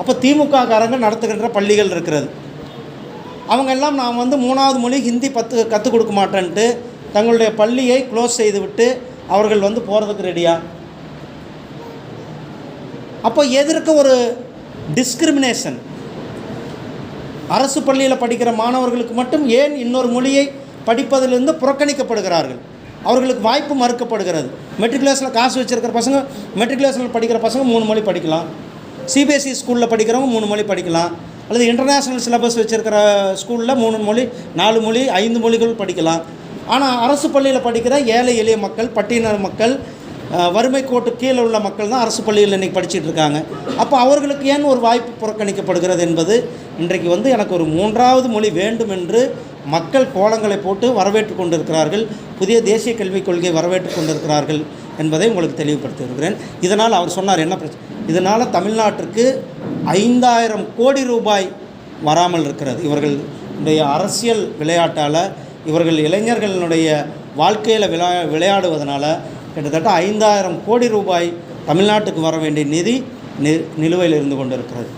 அப்போ திமுக காரங்க நடத்துகின்ற பள்ளிகள் இருக்கிறது. அவங்க எல்லாம் நான் வந்து மூணாவது மொழி ஹிந்தி பத்து கற்றுக் கொடுக்க மாட்டேன்ட்டு தங்களுடைய பள்ளியை க்ளோஸ் செய்துவிட்டு அவர்கள் வந்து போகிறதுக்கு ரெடியா அப்போ எதிர்க்க ஒரு டிஸ்கிரிமினேஷன் அரசு பள்ளியில் படிக்கிற மாணவர்களுக்கு மட்டும் ஏன் இன்னொரு மொழியை படிப்பதிலிருந்து புறக்கணிக்கப்படுகிறார்கள்? அவர்களுக்கு வாய்ப்பு மறுக்கப்படுகிறது. மெட்ரிகுலேஷனில் காசு வச்சுருக்கிற பசங்க மெட்ரிகுலேஷனில் படிக்கிற பசங்க மூணு மொழி படிக்கலாம். சிபிஎஸ்சி ஸ்கூலில் படிக்கிறவங்க மூணு மொழி படிக்கலாம். அல்லது இன்டர்நேஷ்னல் சிலபஸ் வச்சுருக்கிற ஸ்கூலில் மூணு மொழி நாலு மொழி ஐந்து மொழிகள் படிக்கலாம். ஆனால் அரசு பள்ளியில் படிக்கிற ஏழை எளிய மக்கள் பட்டியலின மக்கள் வறுமை கோட்டு கீழே உள்ள மக்கள் தான் அரசு பள்ளியில் இன்றைக்கி படிச்சுட்டு இருக்காங்க. அப்போ அவர்களுக்கு ஏன் ஒரு வாய்ப்பு புறக்கணிக்கப்படுகிறது என்பது இன்றைக்கு வந்து எனக்கு ஒரு மூன்றாவது மொழி வேண்டும் என்று மக்கள் கோலங்களை போட்டு வரவேற்று கொண்டிருக்கிறார்கள். புதிய தேசிய கல்விக் கொள்கையை வரவேற்று கொண்டிருக்கிறார்கள் என்பதை உங்களுக்கு தெளிவுபடுத்தியிருக்கிறேன். இதனால் அவர் சொன்னார் என்ன பிரச்சனை இதனால் தமிழ்நாட்டிற்கு ஐந்தாயிரம் கோடி ரூபாய் வராமல் இருக்கிறது. இவர்களுடைய அரசியல் விளையாட்டால் இவர்கள் இளைஞர்களுடைய வாழ்க்கையில் விளா விளையாடுவதனால கிட்டத்தட்ட ஐந்தாயிரம் கோடி ரூபாய் தமிழ்நாட்டுக்கு வர வேண்டிய நிதி நி நிலுவையில் இருந்து கொண்டிருக்கிறது.